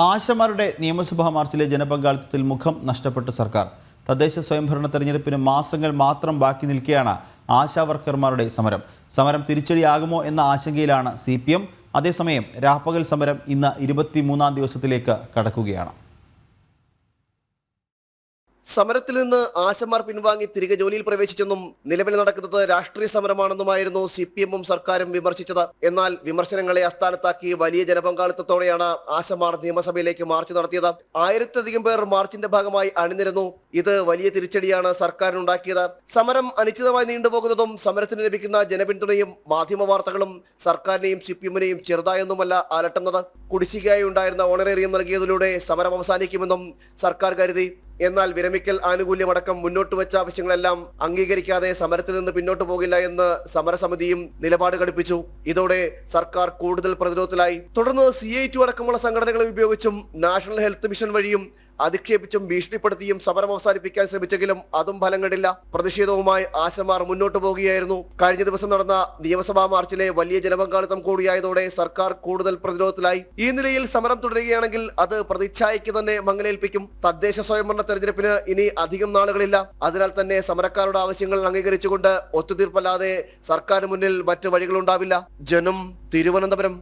ആശമാരുടെ നിയമസഭാ മാർച്ചിലെ ജനപങ്കാളിത്തത്തിൽ മുഖം നഷ്ടപ്പെട്ട സർക്കാർ. തദ്ദേശ സ്വയംഭരണ തെരഞ്ഞെടുപ്പിന് മാസങ്ങൾ മാത്രം ബാക്കി നിൽക്കെയാണ് ആശാവർക്കർമാരുടെ സമരം. സമരം തിരിച്ചടിയാകുമോ എന്ന ആശങ്കയിലാണ് സി അതേസമയം രാപ്പകൽ സമരം ഇന്ന് ഇരുപത്തിമൂന്നാം ദിവസത്തിലേക്ക് കടക്കുകയാണ്. സമരത്തിൽ നിന്ന് ആശമാർ പിൻവാങ്ങി തിരികെ ജോലിയിൽ പ്രവേശിച്ചെന്നും നിലവിൽ നടക്കുന്നത് രാഷ്ട്രീയ സമരമാണെന്നുമായിരുന്നു സി പി എമ്മും സർക്കാരും വിമർശിച്ചത്. എന്നാൽ വിമർശനങ്ങളെ അസ്ഥാനത്താക്കി വലിയ ജനപങ്കാളിത്തത്തോടെയാണ് ആശമാർ നിയമസഭയിലേക്ക് മാർച്ച് നടത്തിയത്. ആയിരത്തിലധികം പേർ മാർച്ചിന്റെ ഭാഗമായി അണിനിരുന്നു. ഇത് വലിയ തിരിച്ചടിയാണ് സർക്കാരിനുണ്ടാക്കിയത്. സമരം അനിശ്ചിതമായി നീണ്ടുപോകുന്നതും സമരത്തിന് ലഭിക്കുന്ന ജനപിന്തുണയും മാധ്യമ വാർത്തകളും സർക്കാരിനെയും സി പി എമ്മിനെയും ചെറുതായൊന്നുമല്ല അലട്ടുന്നത്. കുടിശ്ശികയായി ഉണ്ടായിരുന്ന ഓണറേറിയം നൽകിയതിലൂടെ സമരം അവസാനിക്കുമെന്നും സർക്കാർ കരുതി. എന്നാൽ വിരമിക്കൽ ആനുകൂല്യമടക്കം മുന്നോട്ട് വെച്ച ആവശ്യങ്ങളെല്ലാം അംഗീകരിക്കാതെ സമരത്തിൽ നിന്ന് പിന്നോട്ട് പോകില്ല എന്ന് സമരസമിതിയും നിലപാട് ഘടിപ്പിച്ചു. ഇതോടെ സർക്കാർ കൂടുതൽ പ്രതിരോധത്തിലായി. തുടർന്ന് സി ഐ ടു അടക്കമുള്ള സംഘടനകളെ ഉപയോഗിച്ചും നാഷണൽ ഹെൽത്ത് മിഷൻ വഴിയും അധിക്ഷേപിച്ചും ഭീഷണിപ്പെടുത്തിയും സമരം അവസാനിപ്പിക്കാൻ ശ്രമിച്ചെങ്കിലും അതും ഫലം കണ്ടില്ല പ്രതിഷേധവുമായി ആശമാർ മുന്നോട്ട് പോകുകയായിരുന്നു. കഴിഞ്ഞ ദിവസം നടന്ന നിയമസഭാ മാർച്ചിലെ വലിയ ജനപങ്കാളിത്തം കൂടിയായതോടെ സർക്കാർ കൂടുതൽ പ്രതിരോധത്തിലായി. ഈ നിലയിൽ സമരം തുടരുകയാണെങ്കിൽ അത് പ്രതിച്ഛായയ്ക്ക് തന്നെ മങ്ങലേൽപ്പിക്കും. തദ്ദേശ സ്വയംഭരണ തെരഞ്ഞെടുപ്പിന് ഇനി അധികം നാളുകളില്ല. അതിനാൽ തന്നെ സമരക്കാരുടെ ആവശ്യങ്ങൾ അംഗീകരിച്ചുകൊണ്ട് ഒത്തുതീർപ്പല്ലാതെ സർക്കാരിന് മുന്നിൽ മറ്റു വഴികളുണ്ടാവില്ല. ജനം തിരുവനന്തപുരം